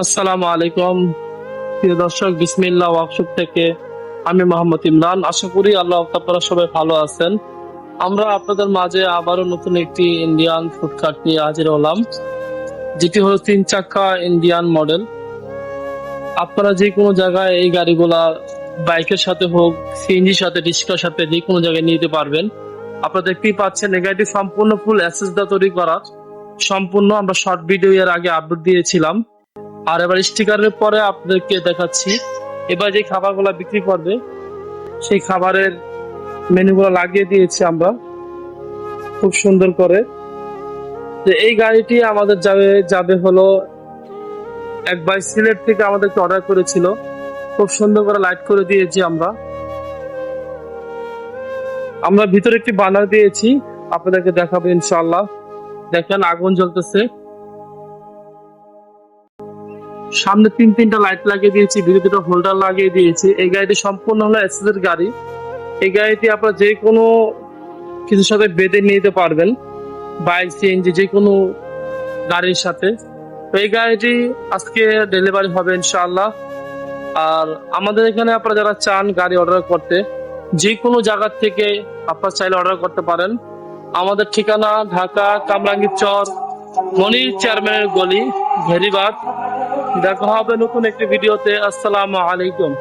আসসালামু আলাইকুম। প্রিয় দর্শক, বিসমিল্লাহ ওয়ার্কশপ থেকে আমি মোহাম্মদ ইমরান। আশা করি আল্লাহ আপনারা সবাই ভালো আছেন। আমরা আপনাদের মাঝে আবারও নতুন একটি ইন্ডিয়ান ফুডকার্ট নিয়ে হাজির হলাম, যেটি হলো তিন চাকা ইন্ডিয়ান মডেল আপনারা যে কোনো জায়গায় এই গাড়িগুলা বাইকের সাথে হোক সিএনজির সাথে, রিক্সার সাথে যে কোনো জায়গায় নিয়ে যেতে পারবেন। আপনারা দেখতেই পাচ্ছেন, এই গাড়িটি সম্পূর্ণ ফুল অ্যাসেস দা তৈরি করা। সম্পূর্ণ আমরা শর্ট ভিডিও এর আগে আপলোড দিয়েছিলাম। আর এবার স্টিকারের পরে আপনাদেরকে দেখাচ্ছি। এবার যে খাবারগুলো বিক্রি করবে, সেই খাবারের মেনুগুলো লাগিয়ে দিয়েছি আমরা। খুব সুন্দর করে। তো এই গাড়িটি আমাদের যাবে যাবে হলো এক বাই সিলেট থেকে আমাদেরকে অর্ডার করেছিল। খুব সুন্দর করে লাইট করে দিয়েছি আমরা। আমরা ভিতরে একটি বানার দিয়েছি। আপনাদেরকে দেখাবো ইনশাল্লাহ দেখেন আগুন জ্বলতেছে। সামনে তিন তিনটা লাইট লাগিয়ে দিয়েছি, ভিতরে দুটো হোল্ডার লাগিয়ে দিয়েছি। এই গাড়িটি সম্পূর্ণ হলো এক্সেসের গাড়ি। এই গাড়িটি আপনারা যে কোনো কিছুর সাথে বেঁধে নিয়ে যেতে পারবেন বাইক সিএনজি যে কোনো গাড়ির সাথে। তো এই গাড়িটি আজকে ডেলিভারি হবে ইনশাআল্লাহ। আর আমাদের এখানে আপনারা যারা চান গাড়ি অর্ডার করতে, যে কোনো জায়গার থেকে আপনারা চাইলে অর্ডার করতে পারেন। আমাদের ঠিকানা ঢাকা কামরাঙ্গি চর, মনির চেয়ারম্যানের গলি ভেরিবাদ দেখা হবে নতুন একটি ভিডিওতে আসসালামু আলাইকুম